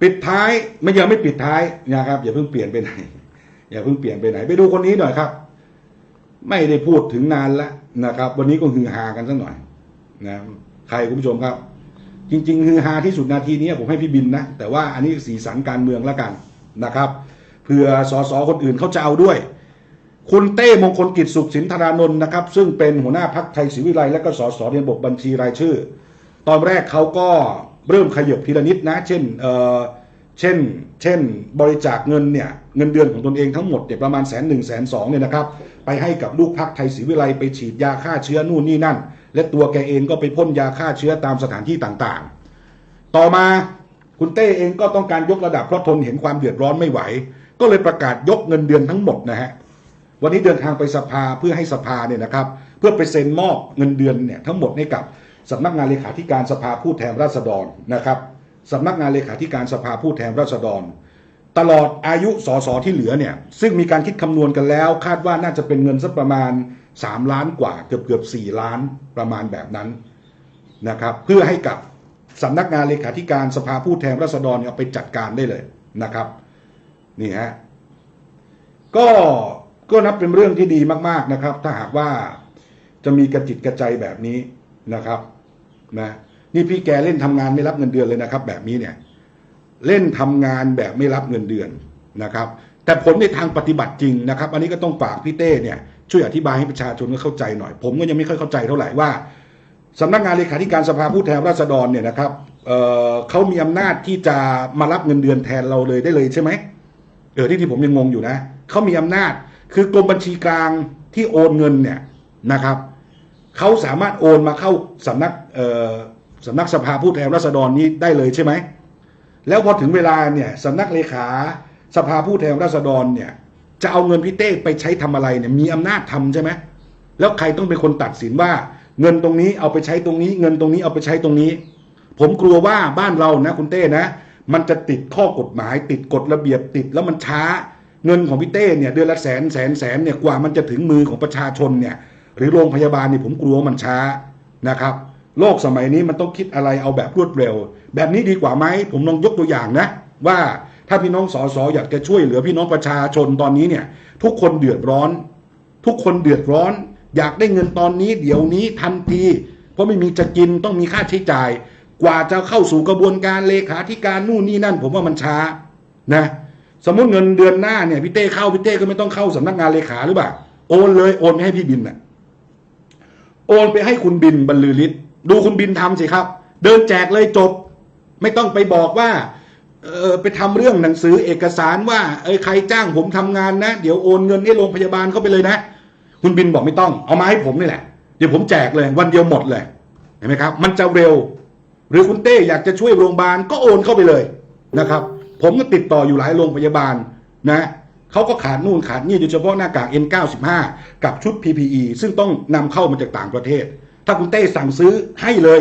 ปิดท้ายไม่ยังไม่ปิดท้ายนะครับ อย่าเพิ่งเปลี่ยนไปไหน อย่าเพิ่งเปลี่ยนไปไหน ไปดูคนนี้หน่อยครับ ไม่ได้พูดถึงนานแล้วนะครับ วันนี้ก็ฮือฮากันสักหน่อยนะใครคุณผู้ชมครับ จริง ๆ ฮือฮาที่สุดนาทีนี้ผมให้พี่บินนะ แต่ว่าอันนี้สีสันการเมืองแล้วกันนะครับเผื่อสสคนอื่นเขาจะเอาด้วย คุณเต้มงคลกิจสุขสินธารานนท์นะครับ ซึ่งเป็นหัวหน้าพักไทยศรีวิไลและก็สสเรียนบกบัญชีรายชื่อ ตอนแรกเขาก็ เริ่มขยับทีละนิดนะ เช่นเออเช่น เช่น บริจาคเงินเนี่ย เงินเดือนของตนเองทั้งหมดเนี่ยประมาณแสนหนึ่งแสนสองเนี่ยนะครับ ไปให้กับลูกพักไทยศรีวิไลไปฉีดยาฆ่าเชื้อนู่นนี่นั่น และตัวแกเองก็ไปพ่นยาฆ่าเชื้อตามสถานที่ต่างๆ ต่อมาคุณเต้เองก็ต้องการยกระดับเพราะทนเห็นความเดือดร้อนไม่ไหว ก็เลยประกาศยกเงินเดือนทั้งหมดนะฮะ วันนี้เดินทางไปสภาเพื่อให้สภาเนี่ยนะครับ เพื่อไปเซ็นมอบเงินเดือนเนี่ยทั้งหมดให้กับ สำนักงานเลขาธิการสภาผู้แทนราษฎรนะครับสำนักงานเลขาธิการสภาผู้แทนราษฎร ตลอดอายุสสที่เหลือเนี่ยซึ่งมีการคิดคำนวณกันแล้ว คาดว่าน่าจะเป็นเงินสักประมาณ 3 ล้านกว่าเกือบเกือบ4ล้านประมาณแบบนั้นนะครับเพื่อให้กับสำนักงานเลขาธิการสภาผู้แทนราษฎรเนี่ยเอาไปจัดการได้เลยนะครับนี่ฮะก็ก็นับเป็นเรื่องที่ดีมาก ๆนะครับ ถ้าหากว่าจะมีกระจิตกระใจแบบนี้ นะครับนะนี่พี่แกเล่นทำงานไม่รับเงินเดือนเลยนะครับ แบบนี้เนี่ยเล่นทำงานแบบไม่รับเงินเดือนนะครับ แต่ผลในทางปฏิบัติจริงนะครับ อันนี้ก็ต้องฝากพี่เต้เนี่ยช่วยอธิบายให้ประชาชนก็เข้าใจหน่อย ผมก็ยังไม่ค่อยเข้าใจเท่าไหร่ว่าสำนักงานเลขาธิการสภาผู้แทนราษฎรเนี่ยนะครับเเขามีอำนาจที่จะมารับเงินเดือนแทนเราเลยได้เลยใช่ไหมเออที่ที่ผมยังงงอยู่นะเขามีอำนาจคือกรมบัญชีกลางที่โอนเงินเนี่ยนะครับ เขาสามารถโอนมาเข้าสำนักสำนักสภาผู้แทนราษฎรนี้ได้เลยใช่ไหม แล้วพอถึงเวลาเนี่ยสำนักเลขาสภาผู้แทนราษฎรเนี่ยจะเอาเงินพี่เต้ไปใช้ทำอะไรเนี่ยมีอำนาจทำใช่ไหมแล้วใครต้องเป็นคนตัดสินว่า เงินตรงนี้เอาไปใช้ตรงนี้ เงินตรงนี้เอาไปใช้ตรงนี้ ผมกลัวว่าบ้านเรานะคุณเต้นะ มันจะติดข้อกฎหมาย ติดกฎระเบียบติดแล้วมันช้า เงินของพี่เต้เนี่ยเดือนละแสนแสนแสนเนี่ยกว่ามันจะถึงมือของประชาชนเนี่ย หรือโรงพยาบาลนี่ผมกลัวมันช้านะครับโลกสมัยนี้มันต้องคิดอะไรเอาแบบรวดเร็ว แบบนี้ดีกว่าไหมผมลองยกตัวอย่างนะ ว่าถ้าพี่น้องสอสออยากจะช่วยเหลือพี่น้องประชาชนตอนนี้เนี่ย ทุกคนเดือดร้อน ทุกคนเดือดร้อน อยากได้เงินตอนนี้ เดี๋ยวนี้ทันที เพราะไม่มีจะกินต้องมีค่าใช้จ่าย กว่าจะเข้าสู่กระบวนการเลขาธิการนู่นนี่นั่น ผมว่ามันช้านะ สมมติเงินเดือนหน้าเนี่ยพี่เต้เข้าพี่เต้ก็ไม่ต้องเข้าสำนักงานเลขาหรือเปล่าโอนเลยโอนไปให้พี่บินน่ะ โอนไปให้คุณบินบรรลือฤทธิ์ดูคุณบินทำสิครับ เดินแจกเลยจบ ไม่ต้องไปบอกว่าเออไปทำเรื่องหนังสือเอกสารว่าเออใครจ้างผมทำงานนะ เดี๋ยวโอนเงินให้โรงพยาบาลเข้าไปเลยนะ คุณบินบอกไม่ต้องเอามาให้ผมนี่แหละ เดี๋ยวผมแจกเลยวันเดียวหมดเลยเห็นไหมครับ มันจะเร็ว หรือคุณเต้อยากจะช่วยโรงพยาบาลก็โอนเข้าไปเลยนะครับ ผมก็ติดต่ออยู่หลายโรงพยาบาลนะ เขาก็ขาดนู่นขาดนี่โดยเฉพาะหน้ากาก N95 กับชุด PPE ซึ่งต้องนำเข้ามาจากต่างประเทศ ถ้าคุณเต้สั่งซื้อให้เลย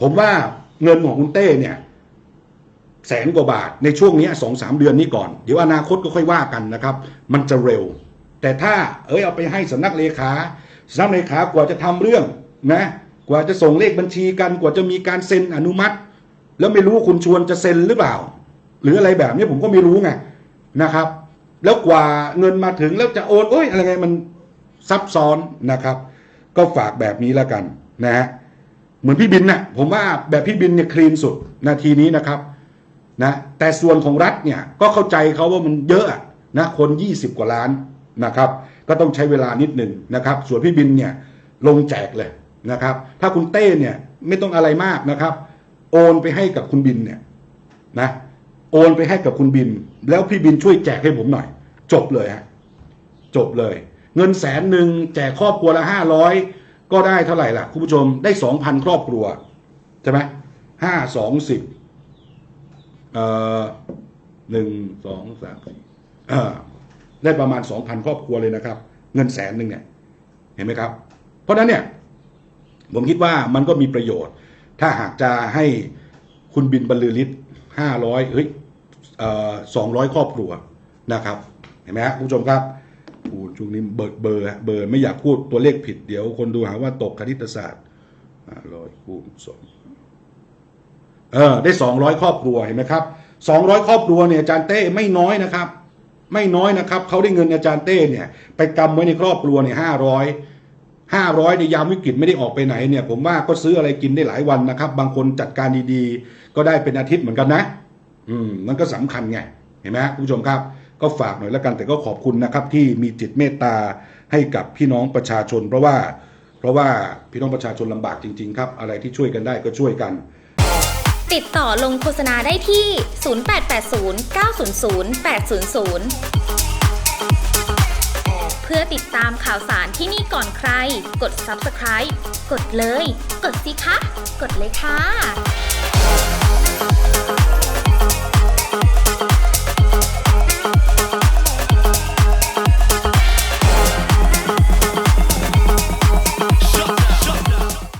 ผมว่าเงินของคุณเต้เนี่ยแสนกว่าบาทในช่วงนี้สองสามเดือนนี้ก่อน เดี๋ยวอนาคตก็ค่อยว่ากันนะครับ มันจะเร็ว แต่ถ้าเอ้ยเอาไปให้สำนักเลขาสำนักเลขากว่าจะทำเรื่องนะกว่าจะส่งเลขบัญชีกันกว่าจะมีการเซ็นอนุมัติ แล้วไม่รู้คุณชวนจะเซ็นหรือเปล่า หรืออะไรแบบนี้ผมก็ไม่รู้ไงนะครับ แล้วกว่าเงินมาถึงแล้วจะโอนโอ้ยอะไรไงมันซับซ้อนนะครับ ก็ฝากแบบนี้แล้วกันนะฮะเหมือนพี่บินนะ่ะผมว่าแบบพี่บินเนี่ยคลีนสุดนาทีนี้นะครับนะแต่ส่วนของรัฐเนี่ยก็เข้าใจเขาว่ามันเยอะอะนะคน 20 กว่าล้านนะครับ ก็ต้องใช้เวลานิดหนึ่งนะครับ ส่วนพี่บินเนี่ยลงแจกเลยนะครับ ถ้าคุณเต้เนี่ยไม่ต้องอะไรมากนะครับ โอนไปให้กับคุณบินเนี่ยนะ โอนไปให้กับคุณบิน แล้วพี่บินช่วยแจกให้ผมหน่อย จบเลยฮะจบเลย เงินแสนหนึ่งแจกครอบครัวละห้าร้อยก็ได้เท่าไหร่ล่ะคุณผู้ชมได้สองพันครอบครัวใช่ไหมห้าสองสิบเอ่อหนึ่งสองสามสี่อ่าได้ประมาณสองพันครอบครัวเลยนะครับ เงินแสนหนึ่งเนี่ย เห็นไหมครับ เพราะนั้นเนี่ย ผมคิดว่ามันก็มีประโยชน์ ถ้าหากจะให้คุณบินบรรลือฤทธิ์ห้าร้อยเฮ้ย สองร้อยครอบครัวนะครับ เห็นไหมครับผู้ชมครับพูดช่วงนี้เบิร์เบอร์เบอร์ไม่อยากพูดตัวเลขผิดเดี๋ยวคนดูหาว่าตกคณิตศาสตร์ร้อยคูณสองเออได้สองร้อยครอบครัวเห็นไหมครับ200ครอบครัวเนี่ยอาจารย์เต้ไม่น้อยนะครับ ไม่น้อยนะครับเขาได้เงินอาจารย์เต้เนี่ย ไปกำไว้ในครอบครัวเนี่ยห้าร้อยห้าร้อยในยามวิกฤตไม่ได้ออกไปไหนเนี่ย ผมว่าก็ซื้ออะไรกินได้หลายวันนะครับ บางคนจัดการดีๆ ก็ได้เป็นอาทิตย์เหมือนกันนะ อืมมันก็สำคัญไงเห็นไหมคุณผู้ชมครับ ก็ฝากหน่อยแล้วกันแต่ก็ขอบคุณนะครับ ที่มีจิตเมตตาให้กับพี่น้องประชาชน เพราะว่า เพราะว่าพี่น้องประชาชนลำบากจริง ๆ ครับ อะไรที่ช่วยกันได้ก็ช่วยกัน ติดต่อลงโฆษณาได้ที่ 0880 900 800 เพื่อติดตามข่าวสารที่นี่ก่อนใคร กด subscribe กดเลย กดสิคะ กดเลยค่ะ